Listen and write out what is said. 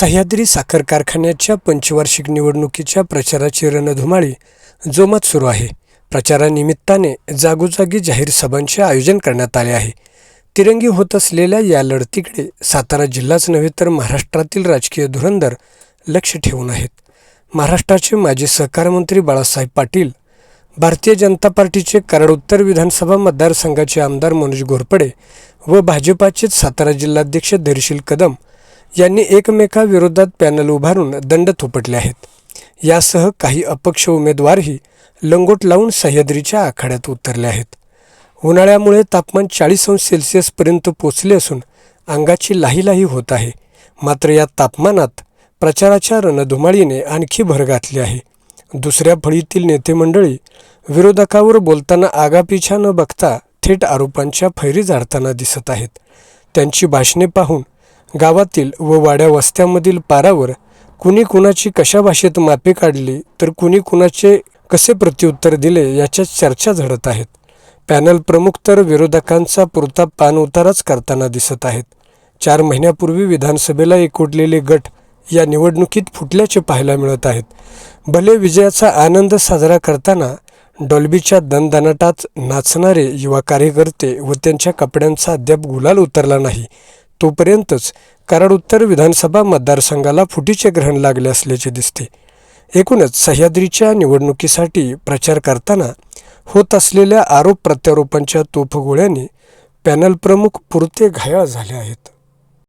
सह्याद्री साखर कारखान्याच्या पंचवार्षिक निवडणुकीच्या प्रचाराची रणधुमाळी जोमात सुरू आहे. प्रचारानिमित्ताने जागोजागी जाहीर सभांचे आयोजन करण्यात आले आहे. तिरंगी होत असलेल्या या लढतीकडे सातारा जिल्हाच नव्हे तर महाराष्ट्रातील राजकीय धुरंधर लक्ष ठेवून आहेत. महाराष्ट्राचे माजी सहकारमंत्री बाळासाहेब पाटील भारतीय जनता पार्टीचे कराड उत्तर विधानसभा मतदारसंघाचे आमदार मनोज घोरपडे व भाजपाचेच सातारा जिल्हाध्यक्ष धैर्यशील कदम यांनी एकमेकाविरोधात पॅनल उभारून दंड थोपटले आहेत. यासह काही अपक्ष उमेदवारही लंगोट लावून सह्याद्रीच्या आखाड्यात उतरले आहेत. उन्हाळ्यामुळे तापमान चाळीस अंश सेल्सिअसपर्यंत पोचले असून अंगाची लाहीलाही होत आहे. मात्र या तापमानात प्रचाराच्या रणधुमाळीने आणखी भर घातली आहे. दुसऱ्या फळीतील नेते मंडळी विरोधकावर बोलताना आगापिछा न बघता थेट आरोपांच्या फैरी झाडताना दिसत आहेत. त्यांची भाषणे पाहून गावातील व वाड्या वस्त्यामधील पारावर कुणी कुणाची कशा भाषेत मापे काढली तर कुणी कुणाचे कसे प्रत्युत्तर दिले याच्या चर्चा झडत आहेत. पॅनल प्रमुख तर विरोधकांचा पुरता पानउताराच करताना दिसत आहेत. चार महिन्यापूर्वी विधानसभेला एकवटलेले गट या निवडणुकीत फुटल्याचे पाहायला मिळत आहेत. भले विजयाचा आनंद साजरा करताना डॉल्बीच्या दणदणाटात नाचणारे युवा कार्यकर्ते व त्यांच्या कपड्यांचा अद्याप गुलाल उतरला नाही तोपर्यंतच कराड उत्तर विधानसभा मतदारसंघाला फुटीचे ग्रहण लागले असल्याचे दिसते. एकूणच सह्याद्रीच्या निवडणुकीसाठी प्रचार करताना होत असलेल्या आरोप प्रत्यारोपांच्या तोफगोळ्यांनी पॅनल प्रमुख पुरते घायाळ झाले आहेत.